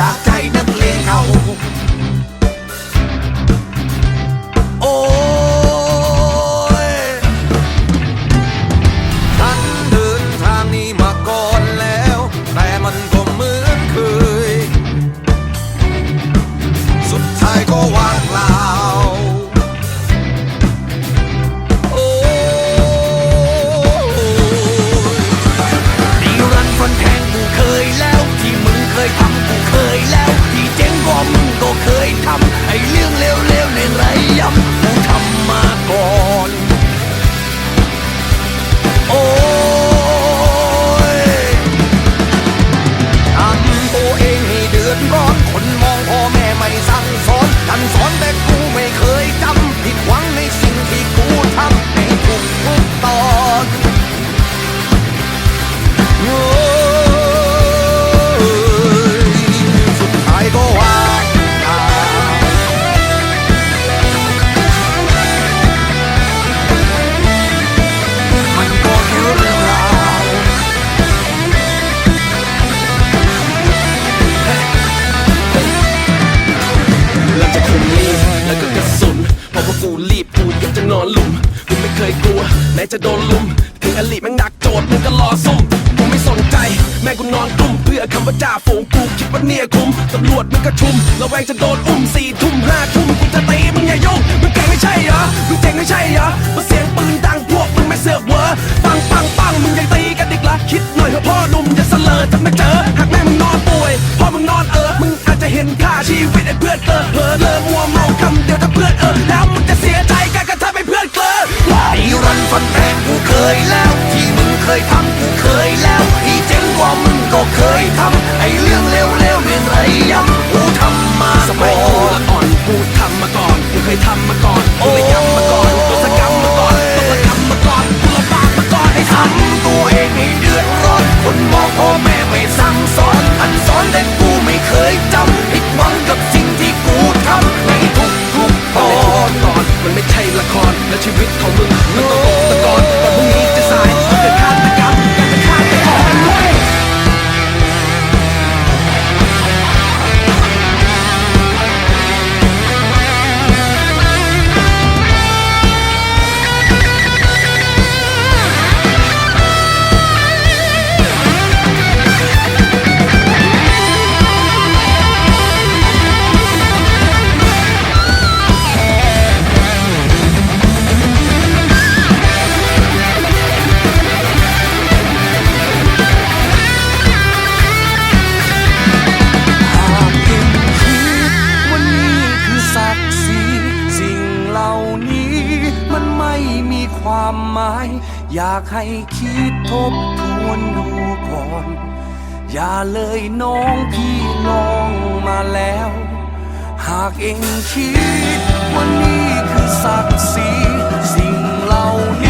จากใจนักเลงเขา โอ้ยฉันเดินทางนี้มาก่อนแล้ว แต่มันก็เหมือนเคย สุดท้ายก็ว่างลา กูรีบกูอยากจะนอนหลุมกูไม่เคยกลัวไหนจะโดนลุมถึงอลิแม่งดักโจทย์มึงก็รอซุ่มกูไม่สนใจ แม่กูนอนกลุ่มเพื่อคำว่าจ่าฝูงกูคิดว่าเนี่ยคุ้มตำรวจมึงก็ชุมระแวงจะโดนอุ้มสี่ทุ่มห้าทุ่มกูจะตีมึงอย่ายุ่งมึงเก่งไม่ใช่เหรอมึงเจ๋งไม่ใช่เหรอมาเสียงปืนดังพวกมึงไม่เสือกเหวอปังปังปังมึงยังตีกันอีกละคิดหน่อยเถอะพ่อหนุ่มอย่าเสลอจะไม่เจอหากแม่มึงนอนป่วยพ่อมึงนอนเออมึงอาจจะเห็นค่าชีวิตไอ้เพื่อนเกลอเผลอเลอมัวเมาคำ เดียว แล ความหมาย อยากให้คิดทบทวนดูก่อน อย่าเลยน้องพี่ลองมาแล้ว หากเองคิดว่านี่คือศักดิ์ศรีสิ่งเหล่านี้